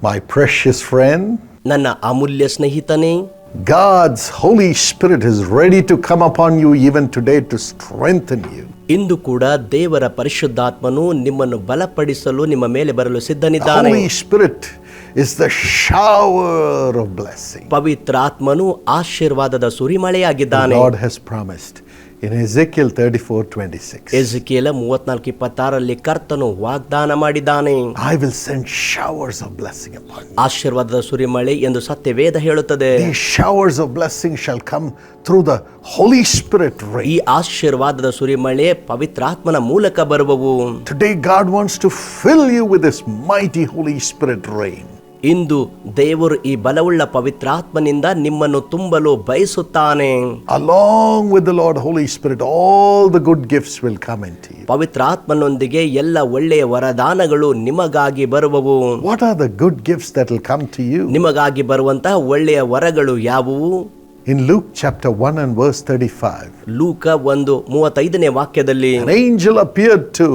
My precious friend, ನನ್ನ ಅಮೂಲ್ಯ ಸ್ನೇಹಿತನೇ God's Holy Spirit is ready to come upon you even today to strengthen you. ಇಂದು ಕೂಡ ದೇವರ ಪರಿಶುದ್ಧಾತ್ಮನು ನಿಮ್ಮನ್ನು ಬಲಪಡಿಸಲು ನಿಮ್ಮ ಮೇಲೆ ಬರಲು The ಸಿದ್ಧನಿದ್ದಾನೆ Holy Spirit is the shower of blessing. ಪವಿತ್ರಾತ್ಮನು ಆಶೀರ್ವಾದದ ಸುರಿಮಳೆಯಾಗಿದ್ದಾನೆ God has promised In Ezekiel 34 26. ಎዝಕೇಲ ಮೂವತ್ನಾಲ್ಕು ಇಪ್ಪತ್ತಾರಲ್ಲಿ ಕರ್ತನು ವಾಗ್ದಾನ ಮಾಡಿದ್ದಾನೆ I will send showers of blessing upon you. ಆಶೀರ್ವಾದದ ಸುರಿಮಳೆ ಎಂದು ಸತ್ಯವೇದ ಹೇಳುತ್ತದೆ These showers of blessing shall come through the Holy Spirit rain. ಈ ಆಶೀರ್ವಾದದ ಸುರಿಮಳೆ ಪವಿತ್ರಾತ್ಮನ ಮೂಲಕ ಬರುವವು Today, God wants to fill you with this mighty Holy Spirit rain. ಇಂದು ದೇವರು ಈ ಬಲವುಳ್ಳ ಪವಿತ್ರಾತ್ಮನಿಂದ ನಿಮ್ಮನ್ನು ತುಂಬಲು ಬಯಸುತ್ತಾನೆ. Along with the holy Holy all the good good will will come to. ಪವಿತ್ರಾತ್ಮನೊಂದಿಗೆ ಎಲ್ಲ ಒಳ್ಳೆಯ ವರದಾನಗಳು ನಿಮಗಾಗಿ ಬರುವವು. What are the good gifts that will come to you ನಿಮಗಾಗಿ ಬರುವಂತಹ ಒಳ್ಳೆಯ ವರಗಳು ಯಾವುವು? In Luke chapter 1 and verse 35, ಲೂಕ ಒಂದು ಮೂವತ್ತೈದನೇ ವಾಕ್ಯದಲ್ಲಿ an angel appeared to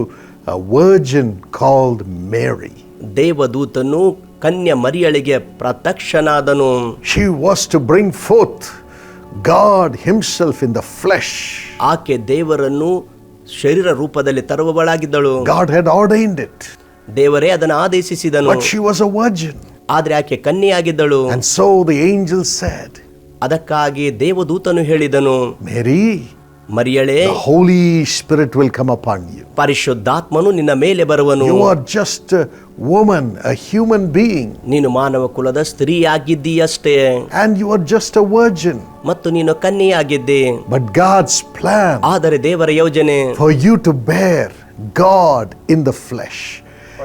a virgin called Mary. ದೇವದೂತನು ಕನ್ಯ ಮರಿಯಳಿಗೆ ಪ್ರತ್ಯಕ್ಷನಾದನು. She was to bring forth God himself in the flesh. ಆಕೆ ದೇವರನ್ನು ಶರೀರ ರೂಪದಲ್ಲಿ ತರುವವಳಾಗಿದ್ದಳು. ಗಾಡ್ ಹ್ಯಾಡ್ ಆರ್ಡೈನ್ಡ್ ಇಟ್ ದೇವರೇ ಅದನ್ನು ಆದೇಶಿಸಿದನು. But she was a virgin ಆದರೆ ಆಕೆ ಕನ್ಯೆಯಾಗಿದ್ದಳು. And so the angel said, ಅದಕ್ಕಾಗಿ ದೇವದೂತನು ಹೇಳಿದನು. Mary, ಮರಿಯಳೇ the Holy Spirit will come upon you. ಪರಿಶುದ್ಧಾತ್ಮನು ನಿನ್ನ ಮೇಲೆ ಬರುವನು You are just a woman, a human being, ನೀನು ಮಾನವ ಕುಲದ ಸ್ತ್ರೀಯಾಗಿದ್ದೀಯಷ್ಟೇ and you are just a virgin. ಮತ್ತು ನೀನು ಕನ್ಯೆಯಾಗಿದ್ದಿ But God's plan ಆದರೆ ದೇವರ ಯೋಜನೆ for you to bear God in the flesh,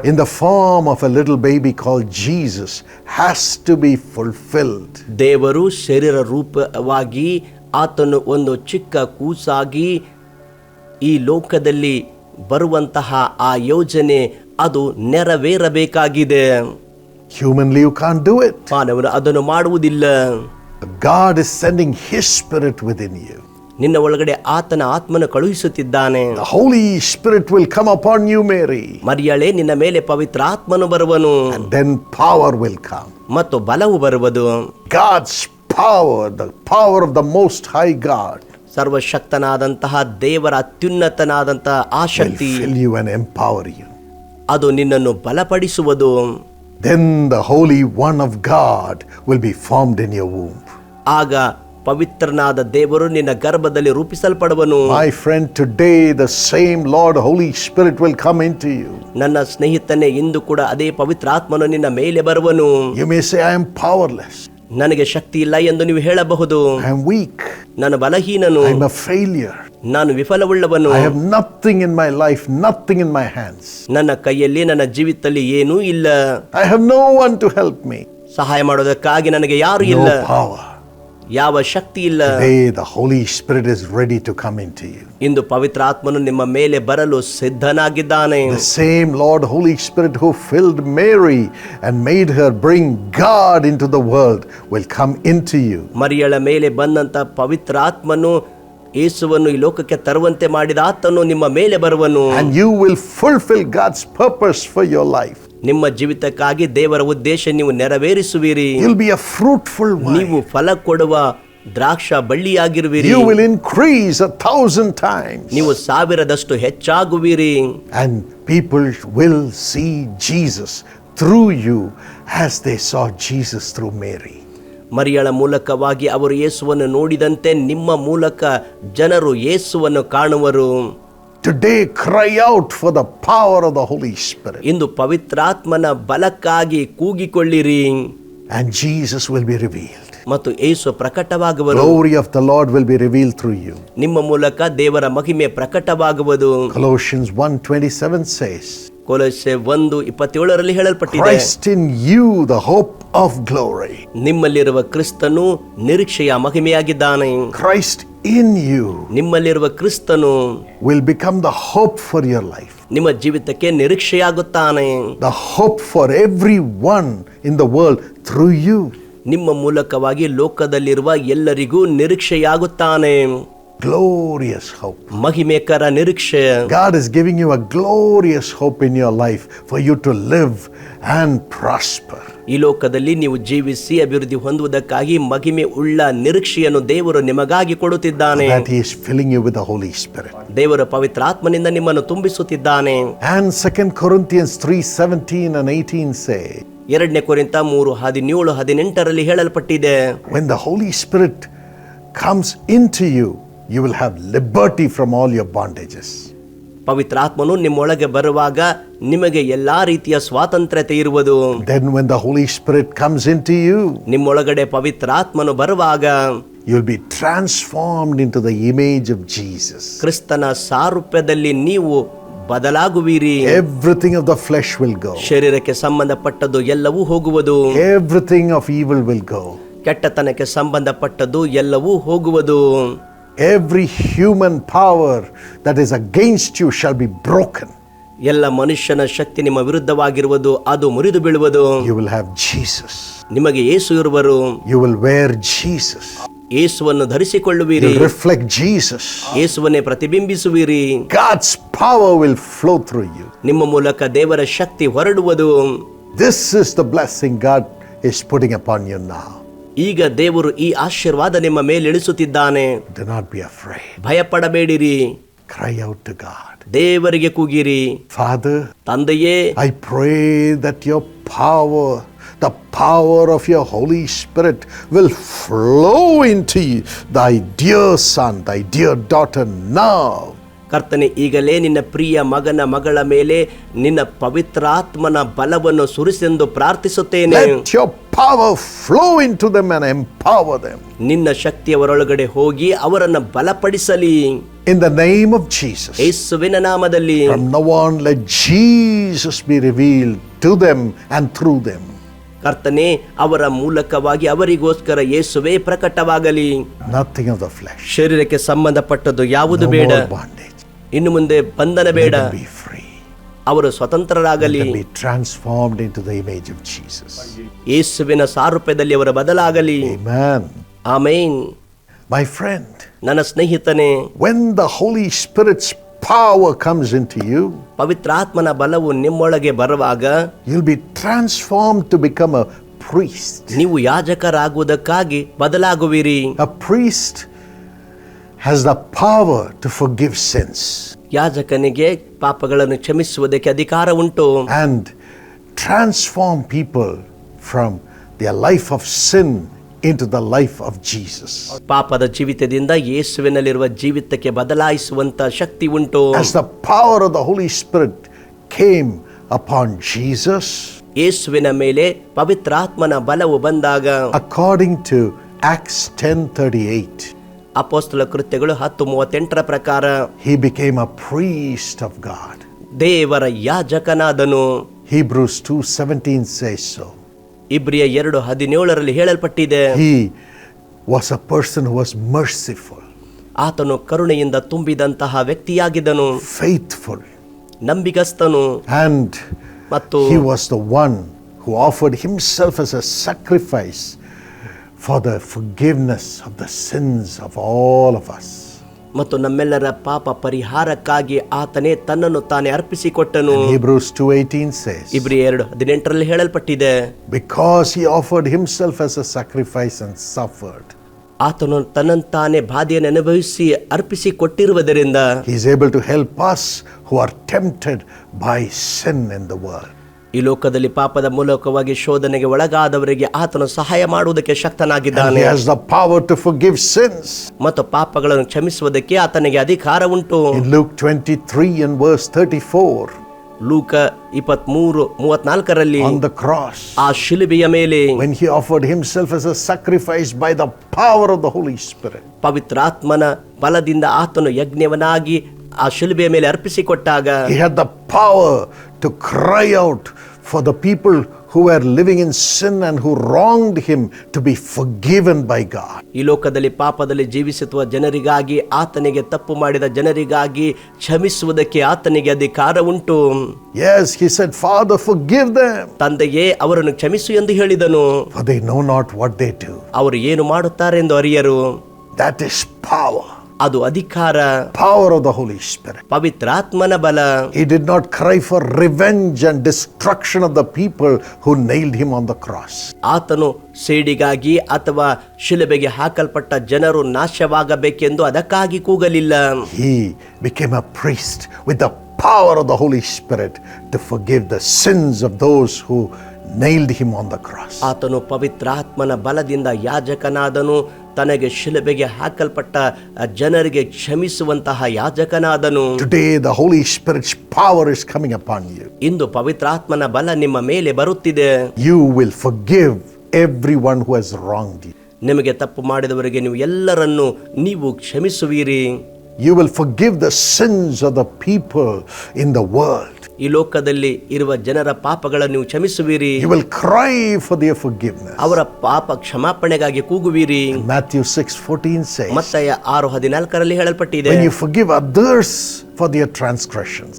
in the form of a little baby called Jesus, has to be fulfilled. ದೇವರು ಶರೀರ ರೂಪವಾಗಿ ಆತನು ಒಂದು ಚಿಕ್ಕ ಕೂಸಾಗಿ ಈ ಲೋಕದಲ್ಲಿ ಬರುವಂತಹ ಆ ಯೋಜನೆ ಅದು ನೆರವೇರಬೇಕಾಗಿದೆ Humanly, you can't do it. ಮಾನವನು ಅದನ್ನು ಮಾಡುವುದಿಲ್ಲ God is sending His Spirit within you. ನಿನ್ನ ಒಳಗಡೆ ಆತನ ಆತ್ಮನ ಕಳುಹಿಸುತ್ತಿದ್ದಾನೆ The Holy Spirit will come upon you, Mary, ಮರಿಯಳೆ ನಿನ್ನ ಮೇಲೆ ಪವಿತ್ರ ಆತ್ಮನು ಬರುವನು and then power will come. ಮತ್ತು ಬಲವು ಬರುವುದು God's power, the power of the Most High God, ಸರ್ವಶಕ್ತನಾದಂತಹ ದೇವರ ಅತ್ಯುನ್ನತನಾದಂತಹ ಆ will Shakti fill you and empower you. ಅದು ನಿನ್ನನ್ನು ಬಲಪಡಿಸುವುದು Then the Holy One of God will be formed in your womb. ಆಗ ಪವಿತ್ರನಾದ ದೇವರು ನಿನ್ನ ಗರ್ಭದಲ್ಲಿ ರೂಪಿಸಲ್ಪಡುವನು My friend, today the same Lord Holy Spirit will come into you. ನನ್ನ ಸ್ನೇಹಿತನೇ ಇಂದು ಕೂಡ ಅದೇ ಪವಿತ್ರಾತ್ಮನು ನಿನ್ನ ಮೇಲೆ ಬರುವನು You may say, I am powerless, ನನಗೆ ಶಕ್ತಿ ಇಲ್ಲ ಎಂದು ನೀವು ಹೇಳಬಹುದು. ಐ ಆಮ್ ವೀಕ್ ನಾನು ಬಲಹೀನನು. ಐ ಆಮ್ ನಾನು ವಿಫಲವುಳ್ಳವನು. I have nothing in my life nothing in my hands ನನ್ನ ಕೈಯಲ್ಲಿ ನನ್ನ ಜೀವಿತದಲ್ಲಿ ಏನೂ ಇಲ್ಲ. I have no one to help me ಸಹಾಯ ಮಾಡೋದಕ್ಕಾಗಿ ನನಗೆ ಯಾರು ಇಲ್ಲ. ಯಾವ ಶಕ್ತಿ ಇಲ್ಲ Today the Holy Spirit is ready to come into you. ಇಂದು ಪವಿತ್ರಾತ್ಮನು ನಿಮ್ಮ ಮೇಲೆ ಬರಲು ಸಿದ್ಧನಾಗಿದ್ದಾನೆ The same Lord Holy Spirit who filled Mary and made her bring God into the world will come into you. ಮರಿಯಳ ಮೇಲೆ ಬಂದಂತ ಪವಿತ್ರಾತ್ಮನು ಯೇಸುವನ್ನು ಈ ಲೋಕಕ್ಕೆ ತರುವಂತೆ ಮಾಡಿದ ಆತನು ನಿಮ್ಮ ಮೇಲೆ ಬರುವನು And you will fulfill God's purpose for your life. ನಿಮ್ಮ ಜೀವಿತಕ್ಕಾಗಿ ದೇವರ ಉದ್ದೇಶ ನೀವು ನೆರವೇರಿಸುವಿರಿ. ವಿಲ್ ಬಿ ಎ ಫ್ರೂಟ್ಫುಲ್ ನೀವು ಫಲ ಕೊಡುವ ದ್ರಾಕ್ಷ ಬಳ್ಳಿಯಾಗಿರುವಿರಿ. You will increase a thousand times ನೀವು ಸಾವಿರದಷ್ಟು ಹೆಚ್ಚಾಗುವಿರಿ. And people will see Jesus through you has they saw Jesus through Mary ಮರಿಯಳ ಮೂಲಕವಾಗಿ ಅವರು ಯೇಸುವನ್ನು ನೋಡಿದಂತೆ ನಿಮ್ಮ ಮೂಲಕ ಜನರು ಯೇಸುವನ್ನು ಕಾಣುವರು. Today, cry out for the power of the Holy Spirit, ಇಂದು ಪವಿತ್ರಾತ್ಮನ ಬಲಕ್ಕಾಗಿ ಕೂಗಿಕೊಳ್ಳಿರಿ and Jesus will be revealed. ಮತ್ತು ಯೇಸು ಪ್ರಕಟವಾಗುವರು Glory of the Lord will be revealed through you. ನಿಮ್ಮ ಮೂಲಕ ದೇವರ ಮಹಿಮೆ ಪ್ರಕಟವಾಗುವುದು Colossians 1:27 says, ಕೊಲಸೆ ಒಂದು ಇಪ್ಪತ್ತೇಳರಲ್ಲಿ ಹೇಳಲ್ಪಟ್ಟಿದೆ Christ in you, the hope of glory. ನಿಮ್ಮಲ್ಲಿರುವ ಕ್ರಿಸ್ತನು ನಿರೀಕ್ಷೆಯ ಮಹಿಮೆಯಾಗಿದ್ದಾನೆ Christ in you ನಿಮ್ಮಲ್ಲಿರುವ ಕ್ರಿಸ್ತನು will become the hope for your life, ನಿಮ್ಮ ಜೀವಿತಕ್ಕೆ ನಿರೀಕ್ಷೆಯಾಗುತ್ತಾನೆ the hope for everyone in the world through you. ನಿಮ್ಮ ಮೂಲಕವಾಗಿ ಲೋಕದಲ್ಲಿರುವ ಎಲ್ಲರಿಗೂ ನಿರೀಕ್ಷೆಯಾಗುತ್ತಾನೆ Glorious hope. ಮಹಿಮೆಕರ ನಿರೀಕ್ಷೆ God is giving you a glorious hope in your life for you to live and prosper. ಈ ಲೋಕದಲ್ಲಿ ನೀವು ಜೀವಿಸಿ ಅಭಿವೃದ್ಧಿ ಹೊಂದುವುದಕ್ಕಾಗಿ ಮಹಿಮೆ ಉಳ್ಳ ನಿರೀಕ್ಷೆಯನ್ನು ದೇವರು ನಿಮಗಾಗಿ ಕೊಡುತ್ತಿದ್ದಾನೆ. ದೇವರ ಪವಿತ್ರ ಆತ್ಮನಿಂದ ನಿಮ್ಮನ್ನು ತುಂಬಿಸುತ್ತಿದ್ದಾನೆ. ಎರಡನೇ ಕೊರಿಂತ ಮೂರು ಹದಿನೇಳು ಹದಿನೆಂಟರಲ್ಲಿ ಹೇಳಲ್ಪಟ್ಟಿದೆ. When the holy spirit comes into you you will have liberty from all your bondages ಪವಿತ್ರಾತ್ಮನು ನಿಮ್ಮೊಳಗೆ ಬರುವಾಗ ನಿಮಗೆ ಎಲ್ಲಾ ರೀತಿಯ ಸ್ವಾತಂತ್ರ್ಯತೆ ಇರುವುದು Then, when the Holy Spirit comes into you, ನಿಮ್ಮೊಳಗಡೆ ಪವಿತ್ರಾತ್ಮನು ಬರುವಾಗ you'll be transformed into the image of Jesus. ಕ್ರಿಸ್ತನ ಸಾರೂಪ್ಯದಲ್ಲಿ ನೀವು ಬದಲಾಗುವಿರಿ Everything of the flesh will go, ಶರೀರಕ್ಕೆ ಸಂಬಂಧಪಟ್ಟದ್ದು ಎಲ್ಲವೂ ಹೋಗುವುದು everything of evil will go. ಕೆಟ್ಟತನಕ್ಕೆ ಸಂಬಂಧಪಟ್ಟದ್ದು ಎಲ್ಲವೂ ಹೋಗುವುದು Every human power that is against you shall be broken. ಎಲ್ಲ ಮನುಷ್ಯನ ಶಕ್ತಿ ನಿಮ್ಮ ವಿರುದ್ಧವಾಗಿರುವುದು ಅದು ಮುರಿದು ಬೀಳುವುದು You will have Jesus. ನಿಮಗೆ ಏಸು ಇರುವರು You will wear Jesus. ಏಸುವನ್ನು ಧರಿಸಿಕೊಳ್ಳುವಿರಿ You'll reflect Jesus. ಏಸುವನ್ನೇ ಪ್ರತಿಬಿಂಬಿಸುವಿರಿ God's power will flow through you. ನಿಮ್ಮ ಮೂಲಕ ದೇವರ ಶಕ್ತಿ ಹೊರಡುವುದು This is the blessing God is putting upon you now. ಈಗ ದೇವರು ಈ ಆಶೀರ್ವಾದ ನಿಮ್ಮ ಮೇಲೆ ಇಳಿಸುತ್ತಿದ್ದಾನೆ Do not be afraid. ಭಯಪಡಬೇಡಿರಿ Cry out to God. ದೇವರಿಗೆ ಕೂಗಿರಿ Father, ತಂದೆಯೇ I pray that your power, the power of your Holy Spirit, will flow into you, thy dear son, thy dear daughter now. ಕರ್ತನೆ ಈಗಲೇ ನಿನ್ನ ಪ್ರಿಯ ಮಗನ ಮಗಳ ಮೇಲೆ ನಿನ್ನ ಪವಿತ್ರಾತ್ಮನ ಬಲವನ್ನು ಸುರಿಸೆಂದು ಪ್ರಾರ್ಥಿಸುತ್ತೇನೆ ನಿನ್ನ ಶಕ್ತಿ power flow into them and empower them. ನಿನ್ನ ಶಕ್ತಿಯವರೊಳಗಡೆ ಹೋಗಿ ಅವರನ್ನು ಬಲಪಡಿಸಲಿ In the name of Jesus. ಯೇಸುವಿನ ನಾಮದಲ್ಲಿ From now on, let Jesus be revealed to them and through them. ಕರ್ತನೆ ಅವರ ಮೂಲಕವಾಗಿ ಅವರಿಗೋಸ್ಕರ ಯೇಸುವೇ ಪ್ರಕಟವಾಗಲಿ Nothing of the flesh. ಶರೀರಕ್ಕೆ ಸಂಬಂಧಪಟ್ಟದ್ದು ಯಾವುದು ಬೇಡ bondage. ಇನ್ನು ಮುಂದೆ ಬಂಧನ ಬೇಡ. ಅವರು ಸ್ವತಂತ್ರರಾಗಲಿ be transformed into the image of Jesus. ಯೇಸುವಿನ ಸಾರೂಪ್ಯದಲ್ಲಿ ಅವರ ಬದಲಾಗಲಿ. ಆಮೇನ್ My friend, ನನ್ನ ಸ್ನೇಹಿತನೇ when the Holy Spirit's power comes into you, ಪವಿತ್ರಾತ್ಮನ ಬಲವು ನಿಮ್ಮೊಳಗೆ ಬರುವಾಗ you'll be transformed to become a priest. ನೀವು ಯಾಜಕರಾಗುವುದಕ್ಕಾಗಿ ಬದಲಾಗುವಿರಿ A priest has the power to forgive sins ಯಾಜಕನಿಗೆ ಪಾಪಗಳನ್ನು ಕ್ಷಮಿಸುವುದಕ್ಕೆ ಅಧಿಕಾರ ಉಂಟು and transform people from their life of sin into the life of Jesus. ಪಾಪದ ಜೀವಿತದಿಂದ ಯೇಸುವಿನಲ್ಲಿರುವ ಜೀವಿತಕ್ಕೆ ಬದಲಾಯಿಸುವಂತ ಶಕ್ತಿ ಉಂಟು As the power of the Holy Spirit came upon Jesus, ಯೇಸುವಿನ ಮೇಲೆ ಪವಿತ್ರಾತ್ಮನ ಬಲವು ಬಂದಾಗ according to Acts 10:38, ಅಪೋಸ್ತಲ ಕೃತ್ಯಗಳು ಹತ್ತು ಮೂವತ್ತೆಂಟರ ಪ್ರಕಾರ. He became a priest of God ದೇವರ ಯಾಜಕನಾದನು. ಹಿಬ್ರೂಸ್ ಟು ಸೆವೆಂಟೀನ್ ಸೇಸ್ ಇಬ್ರಿಯ ಎರಡು ಹದಿನೇಳರಲ್ಲಿ ಹೇಳಲ್ಪಟ್ಟಿದೆ. He was a person was merciful merciful, ಆತನು ಕರುಣೆಯಿಂದ ತುಂಬಿದಂತಹ ವ್ಯಕ್ತಿಯಾಗಿದ್ದನು. Faithful, ನಂಬಿಗಸ್ತನು. And ಮತ್ತು he was the one who offered himself as a sacrifice for the forgiveness of the sins of all of us. ಮತ್ತು ನಮ್ಮೆಲ್ಲರ ಪಾಪ ಪರಿಹಾರಕ್ಕಾಗಿ ಆತನೇ ತನ್ನನ್ನು ತಾನೇ ಅರ್ಪಿಸಿಕೊಟ್ಟನು Hebrews 2:18 says, ಇಬ್ರಿ ಎರಡು ಹದಿನೆಂಟರಲ್ಲಿ ಹೇಳಲ್ಪಟ್ಟಿದೆ because he offered himself as a sacrifice and suffered, ಆತನು ತನ್ನಂತಾನೆ ಬಾಧೆಯನ್ನು ಅನುಭವಿಸಿ ಅರ್ಪಿಸಿ ಕೊಟ್ಟಿರುವುದರಿಂದ he is able to help us who are tempted by sin in the world. ಈ ಲೋಕದಲ್ಲಿ ಪಾಪದ ಮೂಲಕವಾಗಿ ಶೋಧನೆಗೆ ಒಳಗಾದವರಿಗೆ ಆತನು ಸಹಾಯ ಮಾಡುವುದಕ್ಕೆ ಶಕ್ತನಾಗಿದ್ದಾನೆ. He has the power to forgive sins. ಮತ್ತು ಪಾಪಗಳನ್ನು ಕ್ಷಮಿಸುವುದಕ್ಕೆ ಆತನಿಗೆ ಅಧಿಕಾರ ಉಂಟು. In Luke 23 and verse 34, ಲೂಕ ಇಪ್ಪತ್ಮೂರು ಮೂವತ್ನಾಲ್ಕರಲ್ಲಿ on the cross, ಆ ಶಿಲುಬೆಯ ಮೇಲೆ when he offered himself as a sacrifice by the power of the Holy Spirit, ಪವಿತ್ರಾತ್ಮನ ಬಲದಿಂದ ಆತನು ಯಜ್ಞವನಾಗಿ ಆ ಶಿಲುಬೆಯ ಮೇಲೆ ಅರ್ಪಿಸಿಕೊಟ್ಟಾಗ he had the power to cry out for the people who were living in sin and who wronged him to be forgiven by God. ಈ ಲೋಕದಲ್ಲಿ ಪಾಪದಲ್ಲಿ ಜೀವಿಸುವ ಜನರಿಗಾಗಿ ಆತನಿಗೆ ತಪ್ಪು ಮಾಡಿದ ಜನರಿಗಾಗಿ ಕ್ಷಮಿಸುವುದಕ್ಕೆ ಆತನಿಗೆ ಅಧಿಕಾರ ಉಂಟು Yes, he said, Father, forgive them, ತಂದೆಯೇ ಅವರನ್ನು ಕ್ಷಮಿಸು ಎಂದು ಹೇಳಿದನು for they know not what they do. ಅವರು ಏನು ಮಾಡುತ್ತಾರೆಂದು ಅರಿಯರು That is power. ಅದು ಅಧಿಕಾರ. Power of the holy spirit ಪವಿತ್ರಾತ್ಮನ ಬಲ. He did not cry for revenge and destruction of the people who nailed him on the cross ಆತನು ಸೇಡಿಗಾಗಿ ಅಥವಾ ಶಿಲೆಬೆಗೆ ಹಾಕಲ್ಪಟ್ಟ ಜನರು ನಾಶವಾಗಬೇಕೆಂದು ಅದಕ್ಕಾಗಿ ಕೂಗಲಿಲ್ಲ. He became a priest with the power of the holy spirit to forgive the sins of those who nailed him on the cross ಆತನು ಪವಿತ್ರಾತ್ಮನ ಬಲದಿಂದ ಯಾಜಕನಾದನು. ತನಗೆ ಶಿಲುಬೆಗೆ ಹಾಕಲ್ಪಟ್ಟ ಜನರಿಗೆ ಕ್ಷಮಿಸುವಂತಹ ಯಾಜಕನಾದನು Today, the Holy Spirit's power is coming upon you. ಇಂದು ಪವಿತ್ರಾತ್ಮನ ಬಲ ನಿಮ್ಮ ಮೇಲೆ ಬರುತ್ತಿದೆ You will forgive everyone who has wronged you. ನಿಮಗೆ ತಪ್ಪು ಮಾಡಿದವರಿಗೆ ನೀವು ಎಲ್ಲರನ್ನು ನೀವು ಕ್ಷಮಿಸುವಿರಿ You will forgive the sins of the people in the world. ಈ ಲೋಕದಲ್ಲಿ ಇರುವ ಜನರ ಪಾಪಗಳನ್ನು ನೀವು ಕ್ಷಮಿಸುವಿರಿ You will cry for their forgiveness. ಅವರ ಪಾಪ ಕ್ಷಮಾಪಣೆಗಾಗಿ ಕೂಗುವಿರಿ Matthew 6 14 says, ಮತ್ತಯ ಆರು ಹದಿನಾಲ್ಕರಲ್ಲಿ ಹೇಳಲ್ಪಟ್ಟಿದೆ When you forgive others for their transgressions,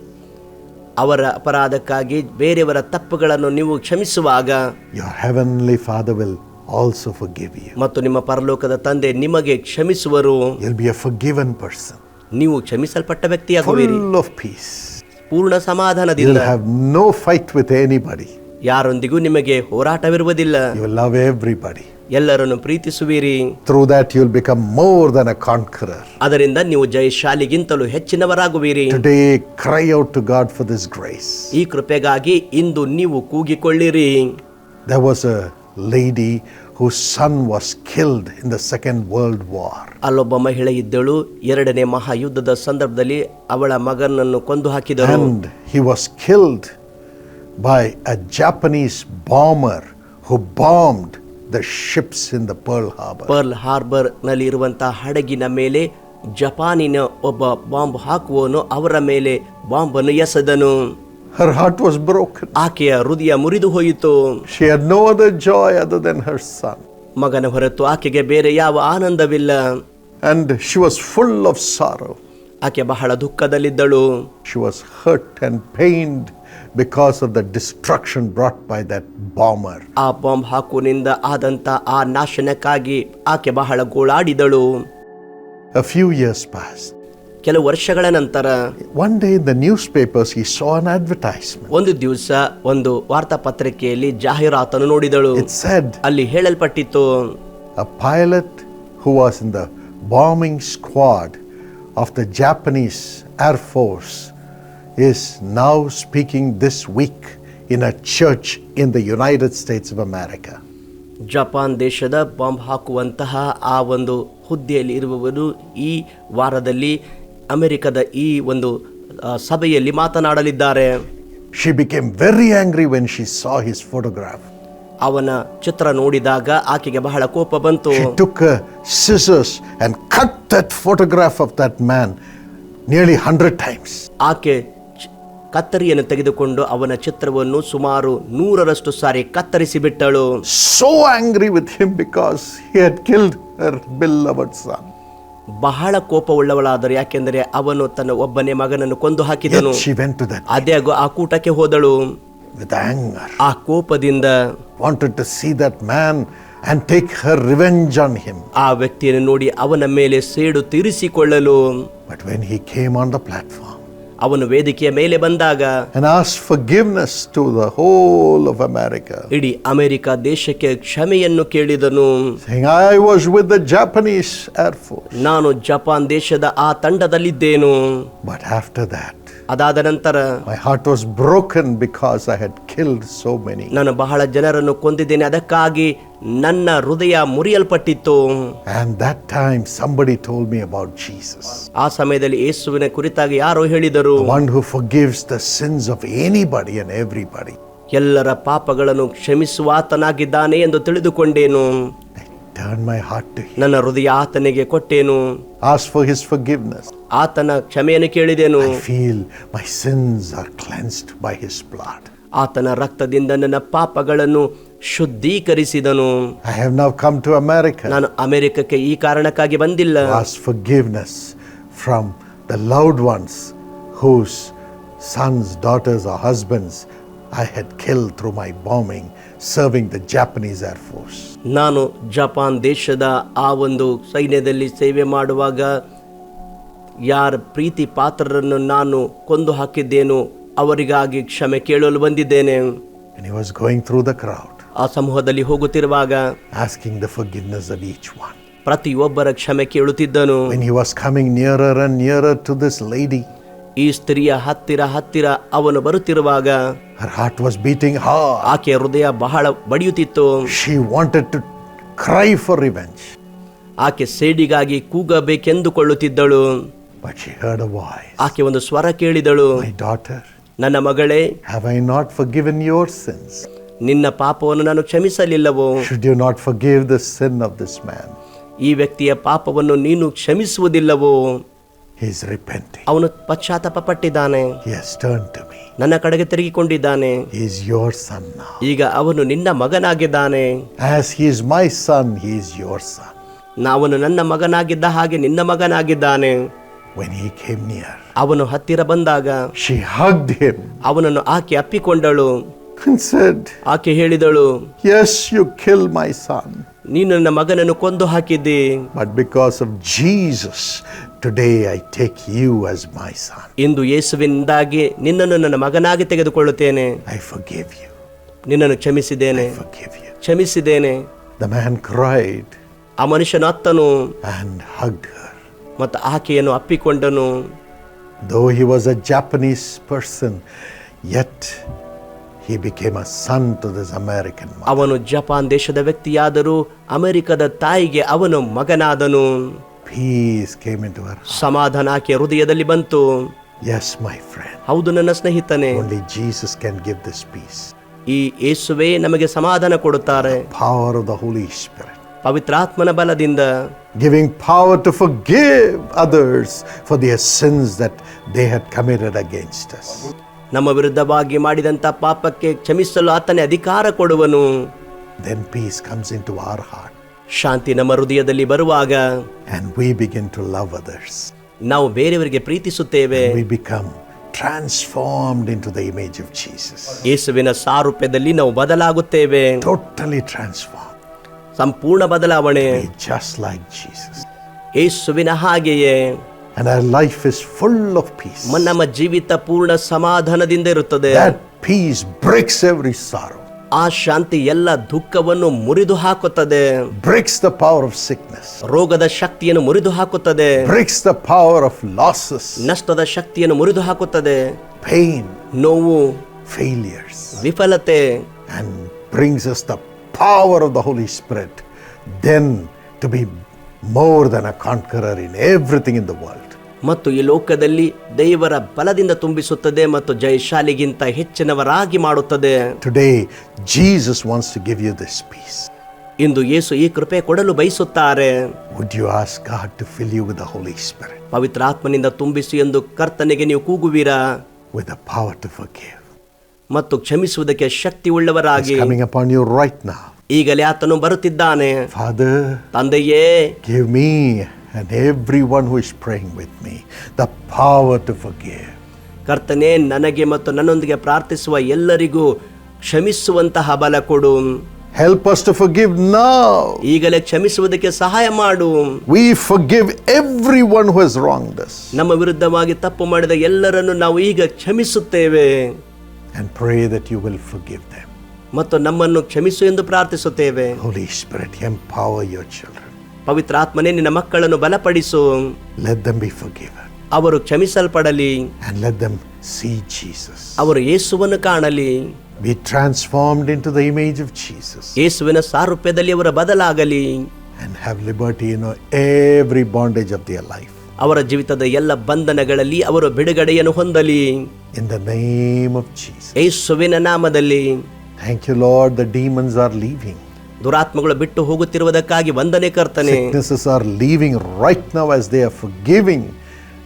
ಅವರ ಅಪರಾಧಕ್ಕಾಗಿ ಬೇರೆಯವರ ತಪ್ಪುಗಳನ್ನು ನೀವು ಕ್ಷಮಿಸುವಾಗ your heavenly Father will also forgive you. ಮತ್ತು ನಿಮ್ಮ ಪರಲೋಕದ ತಂದೆ ನಿಮಗೆ ಕ್ಷಮಿಸುವರು You'll be a forgiven person, ನೀವು ಕ್ಷಮಿಸಲ್ಪಟ್ಟ ವ್ಯಕ್ತಿಯಾಗುವಿರಿ full of peace. ಪೂರ್ಣ ಸಮಾಧಾನದಿಂದ ನೋ ಯಾರೊಂದಿಗೂ ನಿಮಗೆ ಹೋರಾಟವಿರುವುದಿಲ್ಲ. ಯು ಎವ್ರಿಬಡಿ ಎಲ್ಲರನ್ನು ಪ್ರೀತಿಸುವಿರಿ. Through that you will become more than a conqueror ಅದರಿಂದ ನೀವು ಜಯಶಾಲಿಗಿಂತಲೂ ಹೆಚ್ಚಿನವರಾಗುವಿರಿ. Today cry out to God for this grace ಈ ಕೃಪೆಗಾಗಿ ಇಂದು ನೀವು ಕೂಗಿಕೊಳ್ಳಿರಿ. There was lady who son was killed in the second world war ಅಲ್ಲೊಬ್ಬ ಮಹಿಳೆ ಇದ್ದಳು ಎರಡನೇ ಮಹಾಯುದ್ಧದ ಸಂದರ್ಭದಲ್ಲಿ ಅವಳ ಮಗನನ್ನು ಕೊಂದು ಹಾಕಿದರು he was killed by a Japanese bomber who bombed the ships in the Pearl Harbor Pearl ಹಾರ್ಬರ್ನಲ್ಲಿ ಇರುವಂತಹ ಹಡಗಿನ ಮೇಲೆ ಜಪಾನಿನ ಒಬ್ಬ ಬಾಂಬ್ ಹಾಕುವನು ಅವರ ಮೇಲೆ ಬಾಂಬನ್ನು ಎಸೆದನು. Her heart was broken. ಆಕೆಯ ಹೃದಯ ಮುರಿದು ಹೋಯಿತು She had no other joy other than her son. ಮಗನ ಹೊರತು ಆಕೆಗೆ ಬೇರೆ ಯಾವ ಆನಂದವಿಲ್ಲ And she was full of sorrow. ಆಕೆ ಬಹಳ ದುಃಖದಲ್ಲಿದ್ದಳು She was hurt and pained because of the destruction brought by that bomber. ಆ ಬಾಂಬ್ ಹಾಕುವಿನಿಂದ ಆದಂತ ಆ ನಾಶನಕ್ಕಾಗಿ ಆಕೆ ಬಹಳ ಗೋಳಾಡಿದಳು A few years passed. ಕೆಲವು ವರ್ಷಗಳ ನಂತರ One day the newspapers ಈ saw an advertisement. ಒಂದು ದಿವಸ ಒಂದು ವಾರ್ತಾಪತ್ರಿಕೆಯಲ್ಲಿ ಜಾಹೀರಾತನ್ನು ನೋಡಿದಳು It said ಅಲ್ಲಿ ಹೇಳಲ್ಪಟ್ಟಿತ್ತು a pilot who was in the bombing squad of the Japanese air force is now speaking this week in a church in the United States of America. Japan ದೇಶದ bomb ಹಾಕುವಂತಹ ಆ ಒಂದು ಹುದ್ದೆಯಲ್ಲಿ ಇರುವವರು ಈ ವಾರದಲ್ಲಿ ಅಮೆರಿಕದ ಈ ಒಂದು ಸಭೆಯಲ್ಲಿ ಮಾತನಾಡಲಿದ್ದಾರೆ She became very angry when she saw his photograph. ಅವನ ಚಿತ್ರ ನೋಡಿದಾಗ ಆಕೆಗೆ ಬಹಳ ಕೋಪ ಬಂತು She took a scissors and cut that photograph of that man nearly 100 times. ಆಕೆ ಕತ್ತರಿಯನ್ನು ತೆಗೆದುಕೊಂಡು ಅವನ ಚಿತ್ರವನ್ನು ಸುಮಾರು ನೂರರಷ್ಟು ಸಾರಿ ಕತ್ತರಿಸಿ ಬಿಟ್ಟಳು So angry with him because he had killed her beloved son. ಬಹಳ ಕೋಪವುಳ್ಳವಳಾದರು ಯಾಕೆಂದರೆ ಅವನು ತನ್ನ ಒಬ್ಬನೇ ಮಗನನ್ನು ಕೊಂದು ಹಾಕಿದನು ಅದೇ ಆ ಕೂಟಕ್ಕೆ ಹೋದಳು with anger, ಆ ಕೋಪದಿಂದ wanted to see that man and take her revenge on him. ಆ ವ್ಯಕ್ತಿಯನ್ನು ನೋಡಿ ಅವನ ಮೇಲೆ ಸೇಡು ತೀರಿಸಿಕೊಳ್ಳಲು But when he came on the platform ಅವನು ವೇದಿಕೆಯ ಮೇಲೆ ಬಂದಾಗ and asked forgiveness to the whole of America, ಇಡೀ ಅಮೆರಿಕ ದೇಶಕ್ಕೆ ಕ್ಷಮೆಯನ್ನು ಕೇಳಿದನು saying, I was with the Japanese Air Force. ನಾನು ಜಪಾನ್ ದೇಶದ ಆ ತಂಡದಲ್ಲಿದ್ದೇನು But after that, ಅದಾದ ನಂತರ my heart was broken because I had killed so many ನಾನು ಬಹಳ ಜನರನ್ನು ಕೊಂದಿದ್ದೇನೆ. ಅದಕ್ಕಾಗಿ ನನ್ನ ಹೃದಯ ಮುರಿಯಲ್ಪಟ್ಟಿತ್ತು. And that time somebody told me about Jesus ಆ ಸಮಯದಲ್ಲಿ ಯೇಸುವಿನ ಕುರಿತಾಗಿ ಯಾರೋ ಹೇಳಿದರು. One who who the sins of of and and everybody. ಎಲ್ಲರ ಪಾಪಗಳನ್ನು ಕ್ಷಮಿಸುವಾತನಾಗಿದ್ದಾನೆ ಎಂದು ತಿಳಿದುಕೊಂಡೇನು. Heart to him, ನನ್ನ ಹೃದಯ ಆತನಿಗೆ ಕೊಟ್ಟೇನು ask for his forgiveness. ಆತನ ಕ್ಷಮೆಯನ್ನು ಕೇಳಿದೆನು I feel my sins are cleansed by his blood. ಆತನ ರಕ್ತದಿಂದ ನನ್ನ ಪಾಪಗಳನ್ನು ಶುದ್ಧೀಕರಿಸಿದನು I have now come to America ನಾನು ಅಮೆರಿಕಕ್ಕೆ ಈ ಕಾರಣಕ್ಕಾಗಿ ಬಂದಿಲ್ಲ ask forgiveness from the loved ones whose sons, daughters, or husbands I had killed through my serving the Japanese Air Force. ನಾನು ಜಪಾನ್ ದೇಶದ ಆ ಒಂದು ಸೈನ್ಯದಲ್ಲಿ ಸೇವೆ ಮಾಡುವಾಗ ಯಾರ ಪ್ರೀತಿ ಪಾತ್ರರನ್ನು ನಾನು ಕೊಂದು ಹಾಕಿದ್ದೇನೋ ಅವರಿಗಾಗಿ ಕ್ಷಮೆ ಕೇಳಲು ಬಂದಿದ್ದೇನೆ And he was going through the crowd, ಆ ಸಮೂಹದಲ್ಲಿ ಹೋಗುತ್ತಿರುವಾಗ asking the forgiveness of each one. ಪ್ರತಿಯೊಬ್ಬರ ಕ್ಷಮೆ ಕೇಳುತ್ತಿದ್ದನು When he was coming nearer and nearer to this lady, ಈ ಸ್ತ್ರೀಯ ಹತ್ತಿರ ಹತ್ತಿರ ಅವನು ಬರುತ್ತಿರುವಾಗ ಹಾರ್ಟ್ ವಾಸ್ ಬೀಟಿಂಗ್ ಹಾ ಆಕೆಯ ಹೃದಯ ಬಹಳ ಬಡಿಯುತ್ತಿತ್ತು. She wanted to cry for revenge ಆಕೆ ಸೇಡಿಗಾಗಿ ಕೂಗಬೇಕೆಂದುಕೊಳ್ಳುತ್ತಿದ್ದಳು. ಬಟ್ ಶಿ ಹರ್ಡ್ ಆಕೆ ಒಂದು ಸ್ವರ ಕೇಳಿದಳು. ಡಾಟರ್ ನನ್ನ ಮಗಳೇ have I not forgiven your sins ನಿನ್ನ ಪಾಪವನ್ನು ನಾನು ಕ್ಷಮಿಸಲಿಲ್ಲವೋ? Should you not forgive the sin of this man ಈ ವ್ಯಕ್ತಿಯ ಪಾಪವನ್ನು ನೀನು ಕ್ಷಮಿಸುವುದಿಲ್ಲವೋ? He is repenting. ಅವನು ಪಶ್ಚಾತ್ತಾಪ ಪಟ್ಟಿದ್ದಾನೆ He has turned to me. ನನ್ನ ಕಡೆಗೆ ತಿರುಗಿಕೊಂಡಿದ್ದಾನೆ He is your son now. ಈಗ ಅವನು ನಿನ್ನ ಮಗನಾಗಿದ್ದಾನೆ As he is my son, he is your son. ಅವನು ನನ್ನ ಮಗನಾಗಿದ್ದ ಹಾಗೆ ನಿನ್ನ ಮಗನಾಗಿದ್ದಾನೆ When he came near, ಅವನು ಹತ್ತಿರ ಬಂದಾಗ she hugged him ಅವನನ್ನು ಆಕೆ ಅಪ್ಪಿಕೊಂಡಳು and said, ಆಕೆ ಹೇಳಿದಳು Yes, you killed my son. ನೀನು ನನ್ನ ಮಗನನ್ನು ಕೊಂದು ಹಾಕಿದ್ದಿ But because of Jesus, today I take you as my son ಇಂದು ಯೇಸುವಿನಿಂದಾಗಿ ನಿನ್ನನ್ನು ನನ್ನ ಮಗನಾಗಿ ತೆಗೆದುಕೊಳ್ಳುತ್ತೇನೆ. ಐ ಫಾರ್ಗಿವ್ ಯು ನಿನ್ನನ್ನು ಕ್ಷಮಿಸಿದ್ದೇನೆ. ಐ ಕ್ಷಮಿಸಿದ್ದೇನೆ. ದ ಮ್ಯಾನ್ ಕ್ರೈಡ್ ಆ ಮನುಷ್ಯನ ಅತ್ತನು ಅಂಡ್ ಹಗ್ಡ್ ಮತ್ತು ಆಕೆಯನ್ನು ಅಪ್ಪಿಕೊಂಡನು. Though he was a Japanese person yet he became a son to this American ಅವನು ಜಪಾನ್ ದೇಶದ ವ್ಯಕ್ತಿಯಾದರೂ ಅಮೆರಿಕದ ತಾಯಿಗೆ ಅವನು ಮಗನಾದನು. Peace came into her. heart. ಸಮಾಧಾನ ಆಕೆಯ ಹೃದಯದಲ್ಲಿ ಬಂತು Yes, ಮೈ ಫ್ರೆಂಡ್ ಹೌದು ನನ್ನ ಸ್ನೇಹಿತನೇ Only Jesus can give this peace. ಈ ಯೇಸುವೇ ನಮಗೆ ಸಮಾಧಾನ ಕೊಡುತ್ತಾರೆ Power of the Holy Spirit. ಪವಿತ್ರಾತ್ಮನ ಬಲದಿಂದ Giving power to forgive others for their sins that they had committed against us. ನಮ್ಮ ವಿರುದ್ಧವಾಗಿ ಮಾಡಿದಂಥ ಪಾಪಕ್ಕೆ ಕ್ಷಮಿಸಲು ಆತನೇ ಅಧಿಕಾರ ಕೊಡುವನು Then peace comes into our heart ಶಾಂತಿ ನಮ್ಮ ಹೃದಯದಲ್ಲಿ ಬರುವಾಗ and we begin to love others. ನಾವು ಬೇರೆಯವರಿಗೆ ಪ್ರೀತಿಸುತ್ತೇವೆ We become transformed into the image of Jesus. ಯೇಸುವಿನ ಸಾರೂಪ್ಯದಲ್ಲಿ ನಾವು ಬದಲಾಗುತ್ತೇವೆ Totally transformed. ಸಂಪೂರ್ಣ ಬದಲಾವಣೆ just like Jesus. ಯೇಸುವಿನ ಹಾಗೆಯೇ And our life is full of peace. ನಮ್ಮ ಜೀವಿತ ಪೂರ್ಣ ಸಮಾಧಾನದಿಂದ ಇರುತ್ತದೆ That peace breaks every sorrow, ಆ ಶಾಂತಿ ಎಲ್ಲ ದುಃಖವನ್ನು ಮುರಿದು ಹಾಕುತ್ತದೆ. Breaks the power of sickness ರೋಗದ ಶಕ್ತಿಯನ್ನು ಮುರಿದು ಹಾಕುತ್ತದೆ. Breaks the power of losses ನಷ್ಟದ ಶಕ್ತಿಯನ್ನು ಮುರಿದು ಹಾಕುತ್ತದೆ. ಪೇನ್ ನೋವು. Failures ವಿಫಲತೆ. And brings us the power of the holy spirit then to be more than a conqueror in everything in the world. ಮತ್ತು ಈ ಲೋಕದಲ್ಲಿ ದೈವರ ಬಲದಿಂದ ತುಂಬಿಸುತ್ತದೆ ಮತ್ತು ಜಯಶಾಲಿಗಿಂತ ಹೆಚ್ಚಿನವರಾಗಿ ಮಾಡುತ್ತದೆ. Today Jesus wants to give you this peace ಇಂದು ಯೇಸು ಈ ಕೃಪೆ ಕೊಡಲು ಬಯಸುತ್ತಾರೆ. Would you ask God to fill you with the holy spirit ಪವಿತ್ರ ಆತ್ಮನಿಂದ ತುಂಬಿಸು ಎಂದು ಕರ್ತನಿಗೆ ನೀವು ಕೂಗುವಿರಾ? With the power to forgive ಮತ್ತು ಕ್ಷಮಿಸುವುದಕ್ಕೆ ಶಕ್ತಿ ಉಳ್ಳವರಾಗಿ. Coming upon your right now ಈಗಲೇ ಆತನು ಬರುತ್ತಿದ್ದಾನೆ. ಫಾದರ್ ತಂದೆಯೇ give me and everyone who is praying with me the power to forgive. ಕರ್ತನೆ ನನಗೆ ಮತ್ತು ನನ್ನೊಂದಿಗೆ ಪ್ರಾರ್ಥಿಸುವ ಎಲ್ಲರಿಗೂ ಕ್ಷಮಿಸುವಂತಹ ಬಲ ಕೊಡು Help us to forgive now. ಈಗಲೇ ಕ್ಷಮಿಸುವುದಕ್ಕೆ ಸಹಾಯ ಮಾಡು We forgive everyone who has wronged us ನಮ್ಮ ವಿರುದ್ಧವಾಗಿ ತಪ್ಪು ಮಾಡಿದ ಎಲ್ಲರನ್ನು ನಾವು ಈಗ ಕ್ಷಮಿಸುತ್ತೇವೆ and pray that you will forgive them. ಮತ್ತು ನಮ್ಮನ್ನು ಕ್ಷಮಿಸು ಎಂದು ಪ್ರಾರ್ಥಿಸುತ್ತೇವೆ Holy Spirit, empower your children. ಪವಿತ್ರಾತ್ಮನೇ ನಿನ್ನ ಮಕ್ಕಳನ್ನು ಬಲಪಡಿಸು Let them be forgiven ಅವರು ಕ್ಷಮಿಸಲ್ಪಡಲಿ and let them see Jesus. ಅವರು ಯೇಸುವನ್ನು ಕಾಣಲಿ Be transformed into the image of Jesus ಯೇಸುವಿನ ಸಾರೂಪ್ಯದಲ್ಲಿ ಅವರ ಬದಲಾಗಲಿ and have liberty in every bondage of their life. ಅವರ ಜೀವಿತದ ಎಲ್ಲ ಬಂಧನಗಳಲ್ಲಿ ಅವರು ಬಿಡುಗಡೆಯನ್ನು ಹೊಂದಲಿ In the name of Jesus. ಯೇಸುವಿನ ನಾಮದಲ್ಲಿ Thank you, Lord. The demons are leaving. ದುರಾತ್ಮಗಳು ಬಿಟ್ಟು ಹೋಗುತ್ತಿರುವುದಕ್ಕಾಗಿ ವಂದನೆ ಕರ್ತನೆ. Are leaving right now as they are forgiving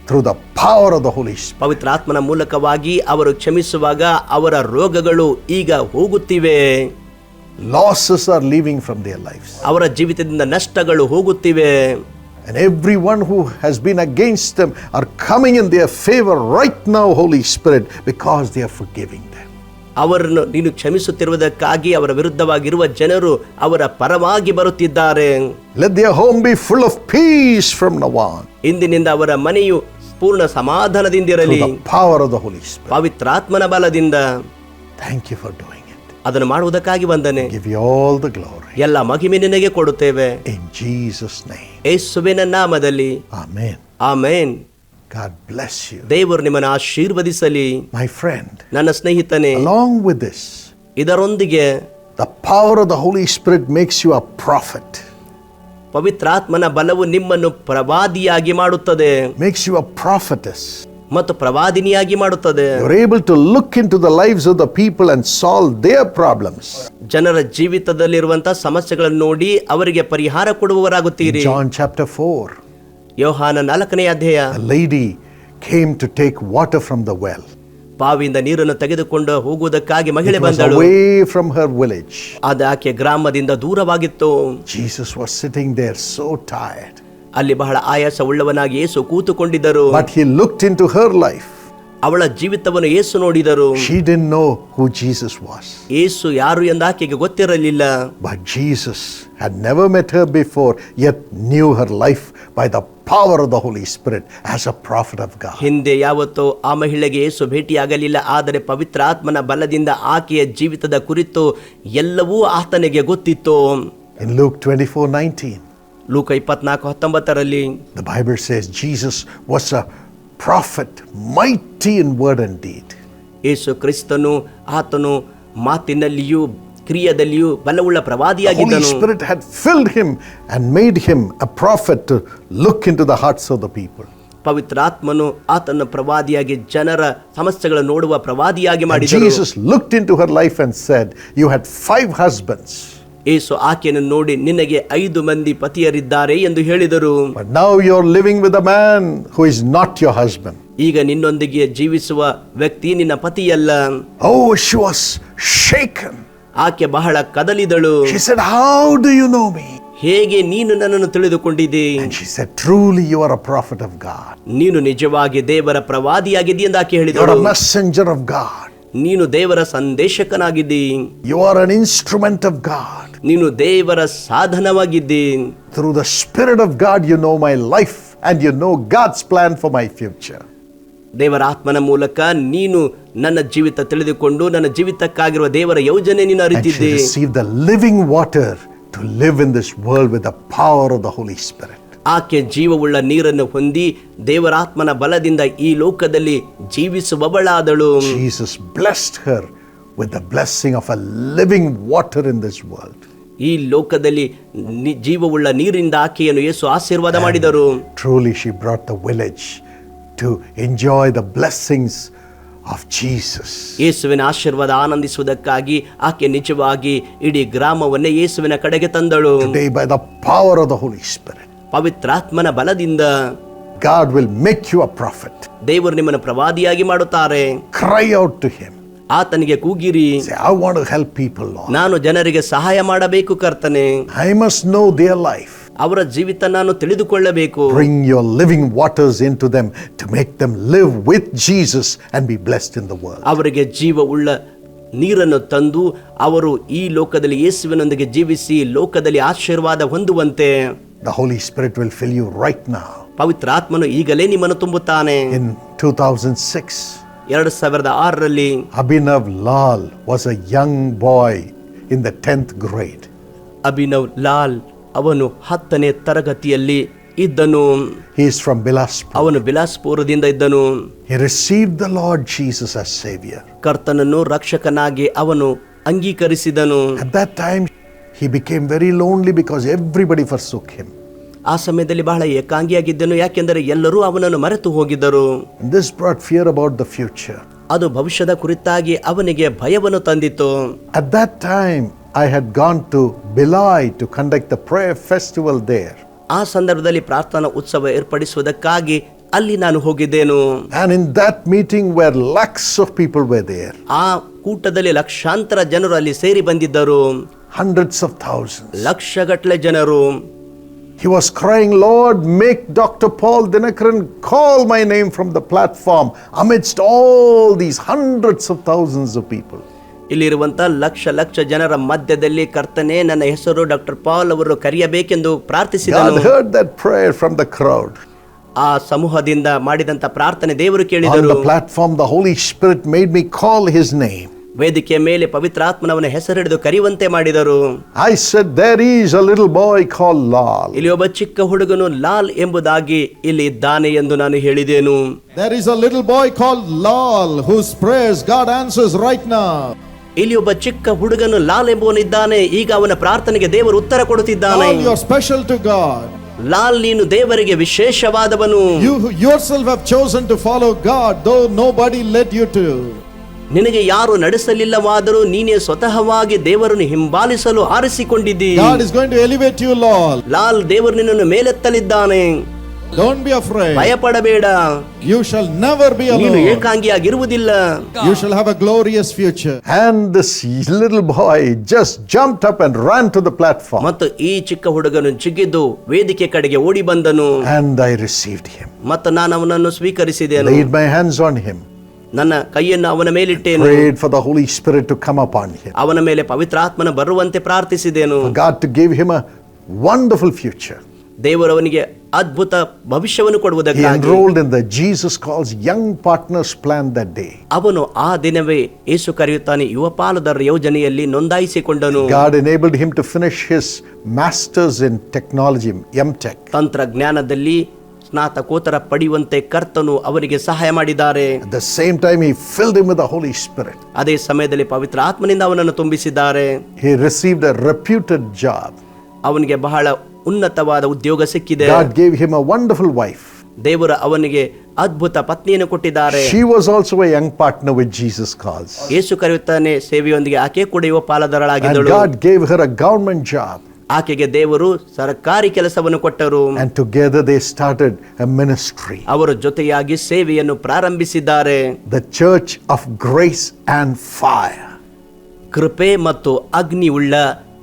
through the power of the holy ಪವಿತ್ರ ಆತ್ಮನ ಮೂಲಕವಾಗಿ ಅವರು ಕ್ಷಮಿಸುವಾಗ ಅವರ ರೋಗಗಳು ಈಗ ಹೋಗುತ್ತಿವೆ. Losses are leaving from their life ಅವರ ಜೀವಿತದಿಂದ ನಷ್ಟಗಳು ಹೋಗುತ್ತಿವೆ. And everyone who has been against them are coming in their favor right now, Holy Spirit, because they are forgiving them. ಅವರನ್ನು ನೀನು ಕ್ಷಮಿಸುತ್ತಿರುವುದಕ್ಕಾಗಿ ಅವರ ವಿರುದ್ಧವಾಗಿರುವ ಜನರು ಅವರ ಪರವಾಗಿ ಬರುತ್ತಿದ್ದಾರೆ full of peace from now on. ಇಂದಿನಿಂದ ಅವರ ಮನೆಯು ಪೂರ್ಣ ಸಮಾಧಾನದಿಂದ ಇರಲಿ. ಪವಿತ್ರಾತ್ಮನ ಬಲದಿಂದ ಥ್ಯಾಂಕ್ ಯು ಫಾರ್ it. ಅದನ್ನು ಮಾಡುವುದಕ್ಕಾಗಿ ವಂದನೆ Give you all the glory. ಎಲ್ಲ ಮಹಿಮೆ ನಿನಗೆ ಕೊಡುತ್ತೇವೆ In Jesus' name. ಯೇಸುವಿನ ನಾಮದಲ್ಲಿ amen amen God bless you. ದೇವರು ನಿಮ್ಮನ್ನು ಆಶೀರ್ವದಿಸಲಿ My friend, ನನ್ನ ಸ್ನೇಹಿತನೇ along with this, ಇದರೊಂದಿಗೆ the power of the Holy Spirit makes you a prophet, ಪವಿತ್ರಾತ್ಮನ ಬಲವು ನಿಮ್ಮನ್ನು ಪ್ರವಾದಿಯಾಗಿ ಮಾಡುತ್ತದೆ makes you a prophetess. ಮತ್ತು ಪ್ರವಾದಿನಿಯಾಗಿ ಮಾಡುತ್ತದೆ You're able to look into the lives of the people and solve their problems. ಜನರ ಜೀವಿತದಲ್ಲಿರುವಂತಹ ಸಮಸ್ಯೆಗಳನ್ನು ನೋಡಿ ಅವರಿಗೆ ಪರಿಹಾರ ಕೊಡುವವರಾಗುತ್ತೀರಿ John chapter 4, ಯೋಹಾನ ನಾಲ್ಕನೇ ಅಧ್ಯಾಯ a came to take water from the well well. ಬಾವಿಯಿಂದ ನೀರನ್ನು ತೆಗೆದುಕೊಂಡು ಹೋಗುವುದಕ್ಕಾಗಿ ಮಹಿಳೆ ಬಂದಳು away from her village. ಅದು ಆಕೆ ಗ್ರಾಮದಿಂದ ದೂರವಾಗಿತ್ತು Jesus was sitting there so tired. ಅಲ್ಲಿ ಬಹಳ ಆಯಾಸ ಉಳ್ಳವನಾಗಿ ಯೇಸು ಕೂತುಕೊಂಡಿದ್ದರು But he looked into Har life. ಅವಳ ಜೀವಿತವನ್ನು ಯೇಸು ನೋಡಿದರು She didn't know who Jesus was. ಯೇಸು ಯಾರು ಎಂದು ಆಕೆಗೆ ಗೊತ್ತಿರಲಿಲ್ಲ But Jesus had never met her before, yet knew her life by the power of the Holy Spirit as a prophet of God. ಹಿಂದೆ ಯಾವತ್ತೂ ಆ ಮಹಿಳೆಗೆ ಯೇಸು ಭೇಟಿಯಾಗಲಿಲ್ಲ ಆದರೆ ಪವಿತ್ರ ಆತ್ಮನ ಬಲದಿಂದ ಆಕೆಯ ಜೀವಿತದ ಕುರಿತು ಎಲ್ಲವೂ ಆತನಿಗೆ ಗೊತ್ತಿತ್ತು In Luke 24 19, ಲೂಕ ಇಪ್ಪತ್ನಾಲ್ಕು ಹತ್ತೊಂಬತ್ತರಲ್ಲಿ the Bible says Jesus was a prophet, mighty in word and deed. ಯೇಸು ಕ್ರಿಸ್ತನು ಆತನು ಮಾತಿನಲ್ಲಿಯೂ ಕ್ರಿಯದಲ್ಲಿಯೂ ಬಲವುಳ್ಳ The Holy ಪ್ರವಾದಿಯಾಗಿದ್ದನು Spirit had filled him and made him a prophet to look into the hearts of the people. ಪವಿತ್ರಾತ್ಮನು ಆತನ ಪ್ರವಾದಿಯಾಗಿ ಜನರ ಸಮಸ್ಯೆಗಳನ್ನು ನೋಡುವ ಪ್ರವಾದಿಯಾಗಿ And ಮಾಡಿದನು Jesus looked into her life and said, You had five husbands, ಏಸು ಆಕೆಯನ್ನು ನೋಡಿ ನಿನಗೆ ಐದು ಮಂದಿ ಪತಿಯರಿದ್ದಾರೆ ಎಂದು ಹೇಳಿದರು. Living a who not husband ಈಗ ನಿನ್ನೊಂದಿಗೆ ಜೀವಿಸುವ ವ್ಯಕ್ತಿ ನಿನ್ನ ಪತಿಯಲ್ಲ. ಓ ಆಕೆ ಬಹಳ ಕದಲಿದಳು. ಹೌ ಯು ನೋ ಹೇಗೆ ನೀನು ನನ್ನನ್ನು ತಿಳಿದುಕೊಂಡಿದ್ದಿ? Truly you are a prophet of God ನೀನು ನಿಜವಾಗಿ ದೇವರ ಪ್ರವಾದಿಯಾಗಿದ್ದಿ ಎಂದು ಆಕೆ ಹೇಳಿದಳು. ಯು ಮೆಸೆಂಜರ್ ಆಫ್ ಗಾಡ್ ನೀನು ದೇವರ ಸಂದೇಶಕನಾಗಿದ್ದಿ. You are an instrument of God ನೀನು ದೇವರ ಸಾಧನವಾಗಿದ್ದೀನ್ through the spirit of God you know my life and you know God's plan for my future ದೇವರ ಆತ್ಮನ ಮೂಲಕ ನೀನು ನನ್ನ ಜೀವಿತ ತಿಳಿದುಕೊಂಡು ನನ್ನ ಜೀವಿತಕ್ಕಾಗಿರುವ ದೇವರ ಯೋಜನೆ ನೀನು ಅರಿತಿದ್ದೆ receive the living water to live in this in this the with the power of the Holy Spirit. ಆಕೆ ಜೀವವುಳ್ಳ ನೀರನ್ನು ಹೊಂದಿ ದೇವರಾತ್ಮನ ಬಲದಿಂದ ಈ ಲೋಕದಲ್ಲಿ ಜೀವಿಸುವವಳಾದಳು Jesus blessed her with the blessing of a living water in this world. ಈ ಲೋಕದಲ್ಲಿ ಜೀವವುಳ್ಳ ನೀರಿಂದ ಆಕೆಯನ್ನು ಯೇಸು ಆಶೀರ್ವಾದ ಮಾಡಿದರು. Truly she brought the village to enjoy the blessings of Jesus ಯೇಸುವಿನ ಆಶೀರ್ವಾದ ಆನಂದಿಸುವುದಕ್ಕಾಗಿ ಆಕೆ ನಿಜವಾಗಿ ಇಡೀ ಗ್ರಾಮವನ್ನೇ ಯೇಸುವಿನ ಕಡೆಗೆ ತಂದಳು. By the power of the holy spirit ಪವಿತ್ರಾತ್ಮನ ಬಲದಿಂದ God will make you a prophet ದೇವರು ನಿಮ್ಮನ್ನು ಪ್ರವಾದಿಯಾಗಿ ಮಾಡುತ್ತಾರೆ. ಕ್ರೈ ಔಟ್ ಟು ಹಿಮ್ ಆತನಿಗೆ ಕೂಗಿರಿ Say, I want to help people, Lord. ನಾನು ಜನರಿಗೆ ಸಹಾಯ ಮಾಡಬೇಕು ಕರ್ತನೆ I must know their life ಅವರ ಜೀವಿತ ನಾನು ತಿಳಿದುಕೊಳ್ಳಬೇಕು Bring your living waters into them to make them live with Jesus and be blessed in the world. ಅವರಿಗೆ ಜೀವವುಳ್ಳ ನೀರನ್ನು ತಂದು ಅವರು ಈ ಲೋಕದಲ್ಲಿ ಯೇಸುವಿನೊಂದಿಗೆ ಜೀವಿಸಿ ಲೋಕದಲ್ಲಿ ಆಶೀರ್ವಾದ ಹೊಂದುವಂತೆ The Holy Spirit will fill you right now. ಪವಿತ್ರಾತ್ಮನು ಈಗಲೇ ನಿಮ್ಮನ್ನು ತುಂಬುತ್ತಾನೆ In 2006, ಎರಡು ಸಾವಿರದ ಆರರಲ್ಲಿ Abhinav Lal was a young boy in the tenth grade Abhinav Lal ಅವನು ಹತ್ತನೇ ತರಗತಿಯಲ್ಲಿ ಇದ್ದನು. He is from Bilaspur. ಅವನು ಬಿಲಾಸ್ಪುರದಿಂದ ಇದ್ದನು. He received the Lord Jesus as saviour ಕರ್ತನನ್ನು ರಕ್ಷಕನಾಗಿ ಅವನು ಅಂಗೀಕರಿಸಿದನು. At time time, he very lonely because everybody everybody forsook him. ಆ ಸಮಯದಲ್ಲಿ ಬಹಳ ಏಕಾಂಗಿಯಾಗಿದ್ದನು. ಯಾಕೆಂದರೆ ಎಲ್ಲರೂ ಅವನನ್ನು ಮರೆತು ಹೋಗಿದ್ದರು. This brought fear about the future future. ಅದು ಭವಿಷ್ಯದ ಕುರಿತಾಗಿ ಅವನಿಗೆ ಭಯವನ್ನು ತಂದಿತು at that time I had gone to Bhilai to conduct the prayer festival there. ಆ ಸಂದರ್ಭದಲ್ಲಿ ಪ್ರಾರ್ಥನಾ ಉತ್ಸವ ಏರ್ಪಡಿಸುವುದಕ್ಕಾಗಿ ಅಲ್ಲಿ ನಾನು ಹೋಗಿದ್ದೇನು. And in that meeting where lakhs of people were there ಆ ಕೂಟದಲ್ಲಿ ಲಕ್ಷಾಂತರ ಜನರು ಅಲ್ಲಿ ಸೇರಿ ಬಂದಿದ್ದರು. ಹಂಡ್ರೆಡ್ಸ್ ಆಫ್ ಥೌಸಂಡ್ ಲಕ್ಷಗಟ್ಟಲೆ ಜನರು. He was crying, Lord, make Dr. Paul Dinakaran call my name from the platform amidst all these hundreds of thousands of people. ಇಲ್ಲಿರುವಂತ lakh lakh ಜನರ ಮಧ್ಯದಲ್ಲಿ ಕರ್ತನೆ ನನ್ನ ಹೆಸರು ಡಾಕ್ಟರ್ ಪಾಲ್ ಅವರು ಕರೆಯಬೇಕೆಂದು ಪ್ರಾರ್ಥಿಸಿದನು God heard that prayer from the crowd. ಆ ಸಮೂಹದಿಂದ ಮಾಡಿದಂತ ಪ್ರಾರ್ಥನೆ ದೇವರು On ಕೇಳಿದರು the platform, the Holy Spirit made me call his name. ವೇದಿಕೆಯ ಮೇಲೆ ಪವಿತ್ರಾತ್ಮನವನ ಹೆಸರಿಡಿದು ಕರೆಯುವಂತೆ ಮಾಡಿದರು. I said, there is a little boy call Lal ಇಲ್ಲಿ ಒಬ್ಬ ಚಿಕ್ಕ ಹುಡುಗನು ಲಾಲ್ ಎಂಬುದಾಗಿ ಇಲ್ಲಿ ಇದ್ದಾನೆ ಎಂದು ನಾನು ಹೇಳಿದೆನು. There is a little boy call Lal whose prayers God answers right now ಇಲ್ಲಿ ಒಬ್ಬ ಚಿಕ್ಕ ಹುಡುಗನು ಲಾಲ್ ಎಂಬುವನಿದ್ದಾನೆ ಈಗ ಅವನ ಪ್ರಾರ್ಥನೆಗೆ ದೇವರು ಉತ್ತರ ಕೊಡುತ್ತಿದ್ದಾನೆ. You are special to God Lal ನೀನು ದೇವರಿಗೆ ವಿಶೇಷವಾದವನು. You yourself have chosen to follow God, though nobody let you to. ನಿನಗೆ ಯಾರು ನಡೆಸಲಿಲ್ಲವಾದರೂ ನೀನೇ ಸ್ವತಃವಾಗಿ ದೇವರನ್ನು ಹಿಂಬಾಲಿಸಲು ಆರಿಸಿಕೊಂಡಿದ್ದಿ God is going to elevate you, Lal. Lal ದೇವರು ನಿನ್ನನ್ನು ಮೇಲೆತ್ತಲಿದ್ದಾನೆ Don't be afraid. ಭಯಪಡಬೇಡ You shall never be ನೀನು alone. ಏಕಾಂಗಿಯಾಗಿರುವುದಿಲ್ಲ You shall have a glorious future. And this little boy just jumped up and ran to the platform. ಮತ್ತು ಈ ಚಿಕ್ಕ ಹುಡುಗನು ಜಿಗಿದು ವೇದಿಕೆ ಕಡೆಗೆ ಓಡಿ ಬಂದನು And I received him, ಮತ್ತು ನಾನು ಅವನನ್ನು ಸ್ವೀಕರಿಸಿದೆನು laid my hands on him, ನನ್ನ ಕೈಯನ್ನು ಅವನ ಮೇಲಿಟ್ಟೇನು prayed for the Holy Spirit to come upon him, ಅವನ ಮೇಲೆ ಪವಿತ್ರಾತ್ಮನ ಬರುವಂತೆ ಪ್ರಾರ್ಥಿಸಿದೆನು for God to give him a wonderful future. ದೇವರು ಅವನಿಗೆ ಅದ್ಭುತ ಭವಿಷ್ಯವನ್ನು He ಕೊಡುವುದಕ್ಕಾಗಿ enrolled in the Jesus Calls Young Partners Plan that day. ಅವನು ಆ ದಿನವೇ ಏಸು ಕರೆಯುತ್ತಾನೆ ಯುವ ಪಾಲುದಾರರ ಯೋಜನೆಯಲ್ಲಿ ನೋಂದಾಯಿಸಿಕೊಂಡನು God enabled him to finish his master's in technology, MTech. ತಂತ್ರಜ್ಞಾನದಲ್ಲಿ ಸ್ನಾತಕೋತ್ತರ ಪಡೆಯುವಂತೆ ಕರ್ತನು ಅವರಿಗೆ ಸಹಾಯ ಮಾಡಿದ್ದಾರೆ. The same time time, he filled him with the Holy Spirit. ಅದೇ ಸಮಯದಲ್ಲಿ ಪವಿತ್ರ ಆತ್ಮನಿಂದ ಅವನನ್ನು ತುಂಬಿಸಿದ್ದಾರೆ. He received a reputed job ಅವನಿಗೆ ಬಹಳ ಉನ್ನತವಾದ ಉದ್ಯೋಗ ಸಿಕ್ಕಿದೆ. God gave him a wonderful wife ದೇವರ ಅವನಿಗೆ ಅದ್ಭುತ ಪತ್ನಿಯನ್ನು ಕೊಟ್ಟಿದ್ದಾರೆ. She was also a young partner with Jesus Calls. ಯೇಸು ಕರೆಯುತ್ತಾನೆ ಸೇವೆಯೊಂದಿಗೆ ಆಕೆ ಕೂಡ ಯುವ ಪಾಲುದಾರಳಾಗಿದ್ದಳು God gave her a government job. ಆಕೆಗೆ ದೇವರು ಸರಕಾರಿ ಕೆಲಸವನ್ನು ಕೊಟ್ಟರು. ಅವರು ದೇ ಸ್ಟಾರ್ಟೆಡ್ ಎ ಮಿನಿಸ್ಟ್ರಿ ಅವರ ಜೊತೆಯಾಗಿ ಸೇವೆಯನ್ನು ಪ್ರಾರಂಭಿಸಿದ್ದಾರೆ. The church of grace and fire ಕೃಪೆ ಮತ್ತು ಅಗ್ನಿ ಉಳ್ಳ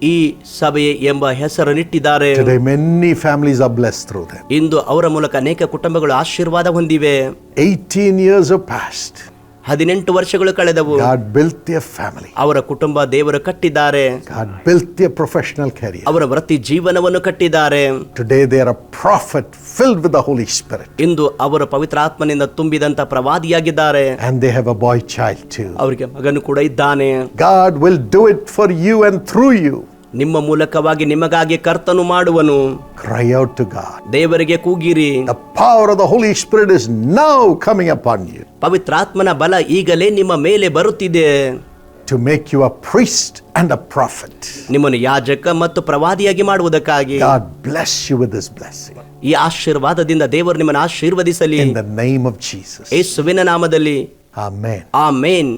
ಈ ಸಭೆ ಎಂಬ ಹೆಸರನ್ನಿಟ್ಟಿದ್ದಾರೆ. Thy many families blessed through ಇಂದು ಅವರ ಮೂಲಕ ಅನೇಕ ಕುಟುಂಬಗಳು ಆಶೀರ್ವಾದ ಹೊಂದಿವೆ. ಏಯ್ಟೀನ್ ಇಯರ್ಸ್ ಆಫ್ ಪಾಸ್ಟ್ ಹದಿನೆಂಟು ವರ್ಷಗಳು ಕಳೆದವು God built their family. ಅವರ ಕುಟುಂಬ ದೇವರು ಕಟ್ಟಿದ್ದಾರೆ God built their professional career. ಅವರ ವೃತ್ತಿ ಜೀವನವನ್ನು ಕಟ್ಟಿದ್ದಾರೆ Today, they are a prophet filled with the Holy Spirit. ಇಂದು ಅವರು ಪವಿತ್ರಾತ್ಮನಿಂದ ತುಂಬಿದಂತ ಪ್ರವಾದಿಯಾಗಿದ್ದಾರೆ And they have a boy child too. ಅವರಿಗೆ ಮಗನು ಕೂಡ ಇದ್ದಾನೆ God will do it for you and through you. ನಿಮ್ಮ ಮೂಲಕವಾಗಿ ನಿಮಗಾಗಿ ಕರ್ತನು ಮಾಡುವನು Cry out to God. ದೇವರಿಗೆ ಕೂಗಿರಿ The power of the Holy Spirit is now coming upon you ಪವಿತ್ರಾತ್ಮನ ಬಲ ಈಗಲೇ ನಿಮ್ಮ ಮೇಲೆ ಬರುತ್ತಿದೆ to make you a priest and a prophet. ನಿಮ್ಮನ್ನು ಯಾಜಕ ಮತ್ತು ಪ್ರವಾದಿಯಾಗಿ ಮಾಡುವುದಕ್ಕಾಗಿ God bless you with this blessing. ಈ ಆಶೀರ್ವಾದದಿಂದ ದೇವರು ನಿಮ್ಮನ್ನು ಆಶೀರ್ವದಿಸಲಿ In the name of Jesus. ಯೇಸುವಿನ ನಾಮದಲ್ಲಿ Amen. ಆಮೇನ್